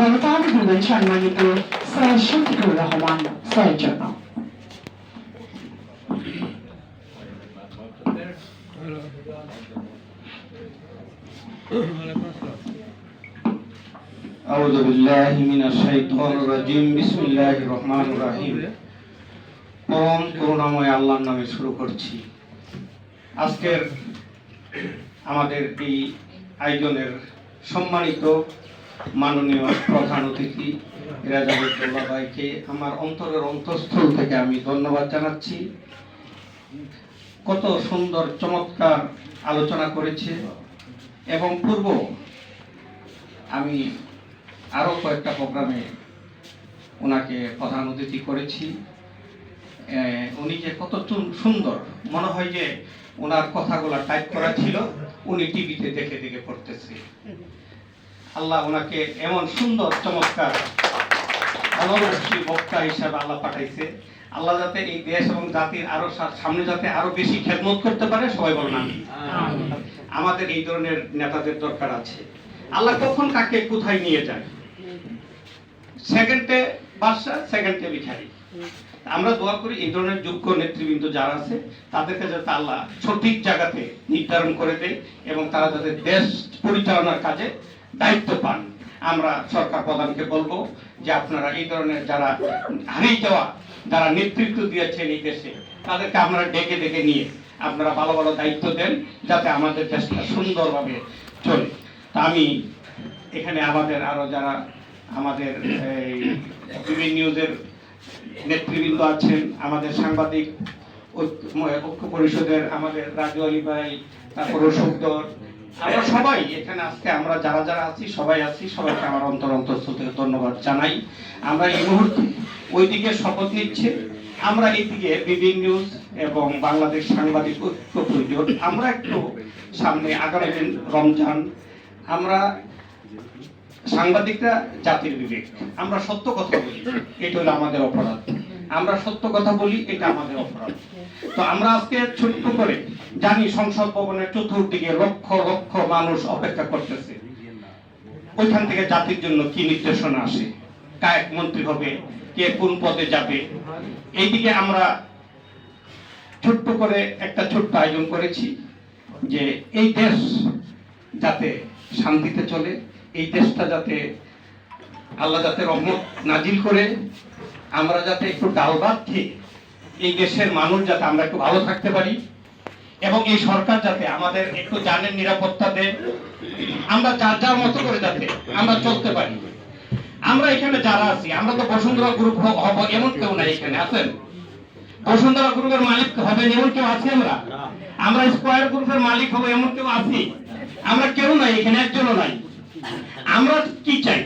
গণতান্ত্রিক দিবেন সম্মানিত স্যার শফিকুর রহমান স্যারের জন্য أعوذ بالله من الشيطان الرجيم بسم الله الرحمن الرحيم পরম করুণাময় আল্লাহর নামে শুরু করছি আজকের আমাদের এই আয়োজনের সম্মানিত মাননীয় প্রধান অতিথি রাজাবুদ্দোল্লা ভাইকে, আমার অন্তরের অন্তঃস্থল থেকে আমি ধন্যবাদ জানাচ্ছি। কত সুন্দর, চমৎকার আলোচনা করেছে। এবং পূর্ব আমি আরও কয়েকটা প্রোগ্রামে ওনাকে প্রধান অতিথি করেছি। উনি যে কত সুন্দর, মনে হয় যে ওনার কথাগুলো টাইপ করা ছিল, উনি টিভিতে দেখে দেখে পড়তেছে। আল্লাহ ওনাকে এমন সুন্দর চমৎকার অনবরী বক্তা হিসাবে আল্লাহ পাঠাইছে। আল্লাহ যাতে এই দেশ এবং জাতির আরও সামনে যাতে আরও বেশি খেদমত করতে পারে সবাই বলেন আমি আমাদের এই ধরনের নেতাদের দরকার আছে। আল্লাহ কখন কাকে কোথায় নিয়ে যায়? সেকেন্ডে বাদশা সেকেন্ডে ভিখারি। আমরা দোয়া করি এই ধরনের যোগ্য নেতৃবৃন্দ যারা আছে তাদেরকে যাতে আল্লাহ সঠিক জায়গাতে নির্ধারণ করে দেয় এবং তারা যাতে দেশ পরিচালনার কাজে দায়িত্ব পান। আমরা সরকার প্রধানকে বলব যে আপনারা এই ধরনের যারা হারিয়ে যাওয়া, যারা নেতৃত্ব দিয়েছেন এই দেশে, তাদেরকে আপনারা ডেকে ডেকে নিয়ে আপনারা ভালো ভালো দায়িত্ব দেন যাতে আমাদের দেশটা সুন্দরভাবে চলে। তা আমি এখানে আমাদের আরও যারা আমাদের এই নিউজের নেতৃবৃন্দ আছেন, আমাদের সাংবাদিক, ঐক্য- পরিষদের আমাদের রাজু আলী ভাই, তারপর অশোকদর আমরা সবাই এখানে আজকে আমরা যারা যারা আছি, সবাই আছি, সবাইকে আমার অন্তর অন্তঃস্থল থেকে ধন্যবাদ জানাই। আমরা এই মুহূর্তে ওইদিকে শপথ নিচ্ছে। আমরা এইদিকে বিবিন নিউজ এবং বাংলাদেশ সাংবাদিক ঐক্য পরিষদ, আমরা একটু সামনে আগামী দিন রমজান। আমরা সাংবাদিকরা, জাতির বিবেক। আমরা সত্য কথা বলি, এটা হলো আমাদের অপরাধ। আমরা সত্য কথা বলি, এটা আমাদের অপরাধ। তো আমরা আজকে ছোট্ট করে জানি সংসদ ভবনের চতুর্দিকে লক্ষ লক্ষ মানুষ অপেক্ষা করতেছে। ওইখান থেকে জাতির জন্য কি নির্দেশনা আসে? কায়েক মন্ত্রী হবে, কে কোন পদে যাবে? এইদিকে আমরা ছোট্ট করে একটা ছোট্ট আয়োজন করেছি যে এই দেশ যাতে শান্তিতে চলে, এই দেশটা যাতে আল্লাহ যাতে রহমত নাজিল করে, আমরা যাতে একটু ডাল ভাত খেয়ে এই দেশের মানুষ যাতে আমরা একটু ভালো থাকতে পারি। এবং এই সরকার যাতে আমাদের একটু জানের নিরাপত্তা দেয়, আমরা যার যার মতো করে যাতে আমরা চলতে পারি। আমরা এখানে যারা আছি, আমরা তো বসুন্ধরা গ্রুপ হব, এমন কেউ নাই এখানে, আছেন? বসুন্ধরা গ্রুপের মালিক হবেন এমন কেউ আছি আমরা? আমরা স্কোয়ার গ্রুপের মালিক হব এমন কেউ আছি? আমরা কেউ নাই, এখানে একজনও নাই। আমরা কি চাই?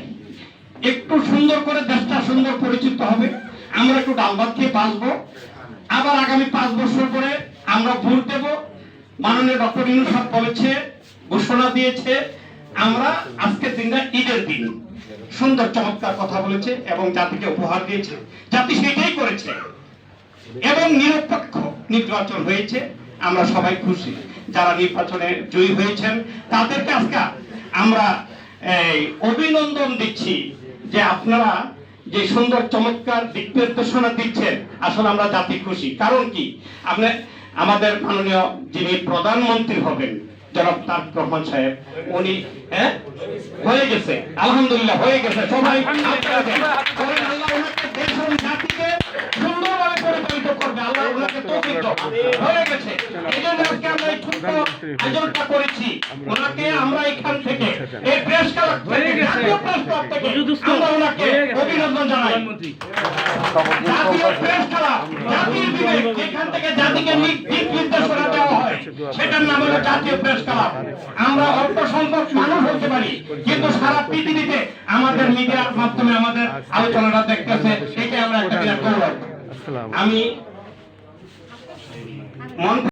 একটু সুন্দর করে দেশটা সুন্দর পরিচিত হবে, আমরা একটু ডাল ভাত খেয়ে বাঁচবো। আবার আগামী পাঁচ বছর পরে আমরা ভোট দেব। মাননীয় ডক্টর ইনু বলেছে ঘোষণা দিয়েছে আমরা আজকের দিনটা ঈদের দিন। সুন্দর চমৎকার কথা বলেছে এবং জাতিকে উপহার দিয়েছে। জাতি সেটাই করেছে। এবং নিরপেক্ষ নির্বাচন হয়েছে। আমরা সবাই খুশি। যারা নির্বাচনে জয়ী হয়েছেন তাদেরকে আজকে আমরা এই, অভিনন্দন দিচ্ছি যে আপনারা যে সুন্দর চমৎকার দিক নির্দেশনা দিচ্ছেন আসলে আমরা জাতি খুশি। কারণ কি? আপনি আমাদের মাননীয় যিনি প্রধানমন্ত্রী হবেন জনাব তারেক রহমান সাহেব উনি হ্যাঁ? হয়ে গেছে। আলহামদুলিল্লাহ হয়ে গেছে। সবাই ওনাকে জাতিকে সুন্দরভাবে পরিচালিত করবে। আল্লাহ ওনাকে তৌফিক হয়ে গেছে। এই জন্য আজকে আমরা এই ছোট্ট আয়োজনটা করেছি। ওনাকে আমরা এখান থেকে এই প্রেস ক্লাব থেকে জাতীয় প্রেস ক্লাব থেকে আমরা ওনাকে অভিনন্দন জানাই। জাতীয় প্রেস ক্লাব বিবেক এখান থেকে জাতিকে দিক নির্দেশনা দেওয়া হয়। সেটার নাম হলো জাতীয় প্রেস ক্লাব। আমরা অল্প সংখ্যক মানুষ হতে পারি, কিন্তু সারা পৃথিবীতে আমাদের মিডিয়ার মাধ্যমে আমাদের আলোচনাটা দেখতেছে এটা আমরা একটা বিরাট গৌরব। আমি মন